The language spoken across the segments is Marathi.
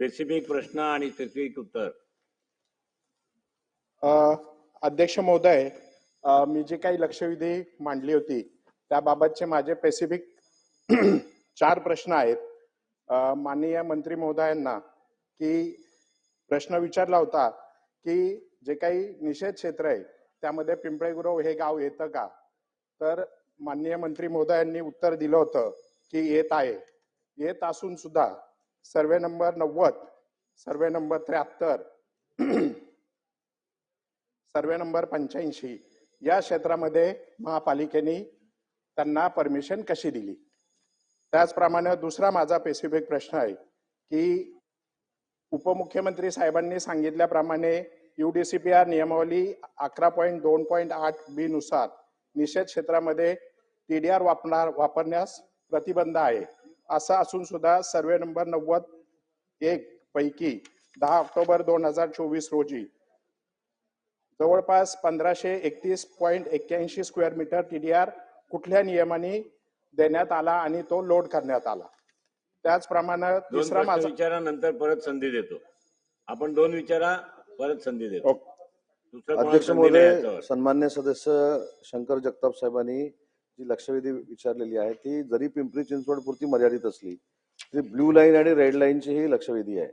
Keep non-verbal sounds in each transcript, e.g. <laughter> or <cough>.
स्पेसिफिक प्रश्न आणि स्पेसिफिक उत्तर. अध्यक्ष महोदय मी जे काही लक्षवेधी मांडली होती त्याबाबतचे माझे स्पेसिफिक <clears throat> चार प्रश्न आहेत. माननीय मंत्री महोदयांना की प्रश्न विचारला होता की जे काही निषेध क्षेत्र आहे त्यामध्ये पिंपळेगुरव हे गाव येतं का? तर माननीय मंत्री महोदयांनी उत्तर दिलं होतं की येत आहे. येत असून सुद्धा सर्वे नंबर नव्वद सर्वे नंबर त्र्याहत्तर <clears throat> सर्वे नंबर पंच्याऐंशी. या क्षेत्रामध्ये महापालिकेने त्यांना परमिशन कशी दिली? त्याचप्रमाणे दुसरा माझा स्पेसिफिक प्रश्न आहे की उपमुख्यमंत्री साहेबांनी सांगितल्याप्रमाणे U D C P R नियमावली अकरा पॉईंट दोन पॉईंट आठ बी नुसार निषेध क्षेत्रामध्ये टी डी आर वापरणार वापरण्यास प्रतिबंध आहे. असं असून सुद्धा सर्वे नंबर नव्वद एक पैकी दहा ऑक्टोबर दोन हजार चोवीस रोजी जवळपास पंधराशे एकतीस पॉईंट एक्क्याऐंशी स्क्वेअर मीटर टीडीआर कुठल्या नियमाने देण्यात आला आणि तो लोड करण्यात आला त्याचप्रमाणे प्रश्न माझा विचारा नंतर परत संधी देतो आपण दोन विचारा परत संधी देतो. दुसरं कोणाला अध्यक्ष संधी नाही महोदय. सन्मान्य सदस्य शंकर जगताप साहेबांनी जी लक्षवेधी विचारलेली आहे ती जरी पिंपरी चिंचवड पुरती मर्यादित असली तरी ब्ल्यू लाईन आणि रेड लाईनची ही लक्षवेधी आहे.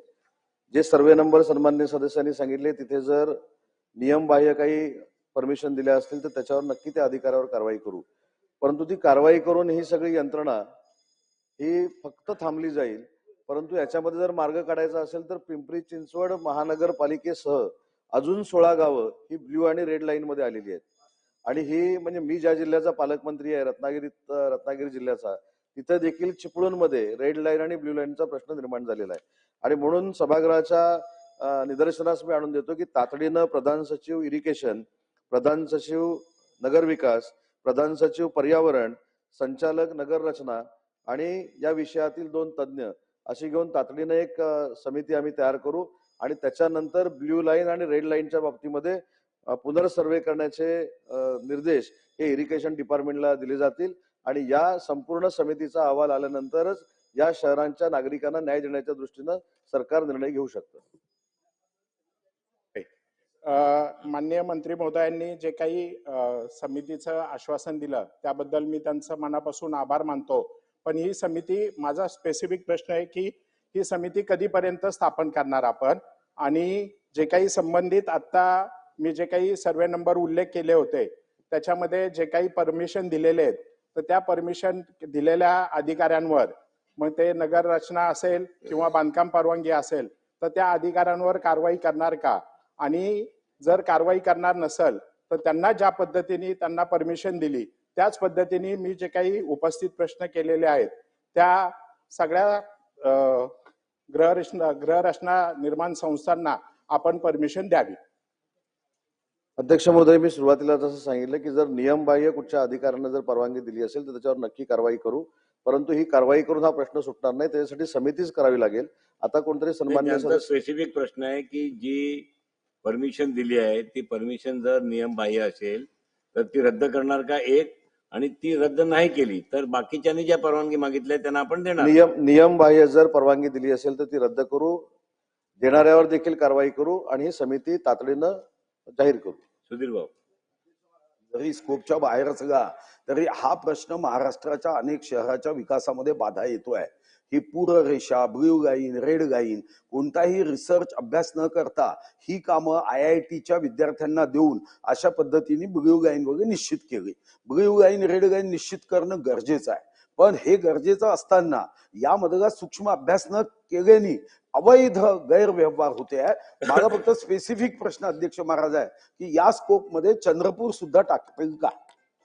जे सर्वे नंबर सन्मान्य सदस्यांनी सांगितले तिथे जर नियमबाह्य काही परमिशन दिल्या असतील तर त्याच्यावर नक्की त्या अधिकाऱ्यावर कारवाई करू. परंतु ती कारवाई करून ही सगळी यंत्रणा ही फक्त थांबली जाईल. परंतु याच्यामध्ये जर मार्ग काढायचा असेल तर पिंपरी चिंचवड महानगरपालिकेसह अजून सोळा गावं ही ब्ल्यू आणि रेड लाईन मध्ये आलेली आहेत. आणि ही म्हणजे मी ज्या जिल्ह्याचा पालकमंत्री आहे रत्नागिरीत रत्नागिरी जिल्ह्याचा तिथं देखील चिपळूणमध्ये रेड लाईन आणि ब्ल्यू लाईनचा प्रश्न निर्माण झालेला आहे. आणि म्हणून सभागृहाच्या निदर्शनास मी आणून देतो की तातडीनं प्रधान सचिव इरिगेशन प्रधान सचिव नगरविकास प्रधान सचिव पर्यावरण संचालक नगर रचना आणि या विषयातील दोन तज्ज्ञ अशी घेऊन तातडीनं एक समिती आम्ही तयार करू. आणि त्याच्यानंतर ब्ल्यू लाईन आणि रेड लाईनच्या बाबतीमध्ये पुनर्सर्वे करण्याचे निर्देश हे इरिगेशन डिपार्टमेंटला दिले जातील आणि या संपूर्ण समितीचा अहवाल आल्यानंतरच या शहरांच्या नागरिकांना न्याय देण्याच्या दृष्टीनं सरकार निर्णय घेऊ शकतं. माननीय मंत्री महोदयांनी जे काही समितीचं आश्वासन दिलं त्याबद्दल मी त्यांचं मनापासून आभार मानतो. पण ही समिती माझा स्पेसिफिक प्रश्न आहे की ही समिती कधीपर्यंत स्थापन करणार आपण? आणि जे काही संबंधित आता मी जे काही सर्वे नंबर उल्लेख केले होते त्याच्यामध्ये जे काही परमिशन दिलेले आहेत तर त्या परमिशन दिलेल्या अधिकाऱ्यांवर मग ते नगर रचना असेल किंवा बांधकाम परवानगी असेल तर त्या अधिकाऱ्यांवर कारवाई करणार का? आणि जर कारवाई करणार नसेल तर त्यांना ज्या पद्धतीने त्यांना परमिशन दिली त्याच पद्धतीने मी जे काही उपस्थित प्रश्न केलेले आहेत त्या सगळ्या ग्रहरचना ग्रहरचना निर्माण संस्थांना आपण परमिशन द्यावी. अध्यक्ष महोदय मी सुरुवातीला जसं सांगितलं की जर नियमबाह्य कुठच्या अधिकाऱ्यांना जर परवानगी दिली असेल तर त्याच्यावर नक्की कारवाई करू. परंतु ही कारवाई करून हा प्रश्न सुटणार नाही. त्याच्यासाठी समितीच करावी लागेल. आता कोणतरी सन्मान्य स्पेसिफिक प्रश्न आहे की जी परमिशन दिली आहे ती परमिशन जर नियम बाह्य असेल तर ती रद्द करणार का एक? आणि ती रद्द नाही केली तर बाकीच्यांनी ज्या परवानगी मागितल्या त्यांना आपण देणार. नियम नियमबाह्य जर परवानगी दिली असेल तर ती रद्द करू. देणाऱ्यावर देखील कारवाई करू आणि ही समिती तातडीनं जाहीर करू. सुधीर भाऊ. जरी स्कोपच्या बाहेर असला तरी हा प्रश्न महाराष्ट्राच्या अनेक शहराच्या विकासामध्ये बाधा येतोय. ही पूररेषा ब्ल्यू लाईन रेड लाईन कोणताही रिसर्च अभ्यास न करता ही कामं आय आय टीच्या विद्यार्थ्यांना देऊन अशा पद्धतीने ब्ल्यू लाईन वगैरे निश्चित केली. ब्ल्यू लाईन रेड लाईन निश्चित करणं गरजेचं आहे. पण हे गरजेचं असताना यामधला सूक्ष्म अभ्यास न केल्याने अवैध गैरव्यवहार होते. आहे माझा फक्त स्पेसिफिक प्रश्न अध्यक्ष महाराज आहे की या स्कोपमध्ये चंद्रपूर सुद्धा टाकतील का?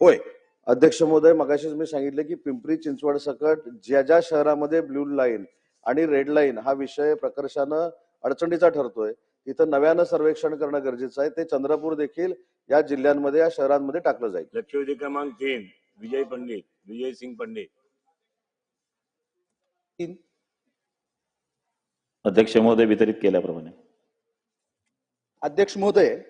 होय. अध्यक्ष महोदय मगाशीच मी सांगितलं की पिंपरी चिंचवड सकट ज्या ज्या शहरामध्ये ब्ल्यू लाईन आणि रेड लाईन हा विषय प्रकर्षानं अडचणीचा ठरतोय तिथं नव्यानं सर्वेक्षण करणं गरजेचं आहे. ते चंद्रपूर देखील या जिल्ह्यांमध्ये या शहरांमध्ये टाकलं जाईल. लक्षवेधी क्रमांक तीन विजय पंडित विजय सिंग पंडित. अध्यक्ष महोदय वितरित केल्याप्रमाणे. अध्यक्ष महोदय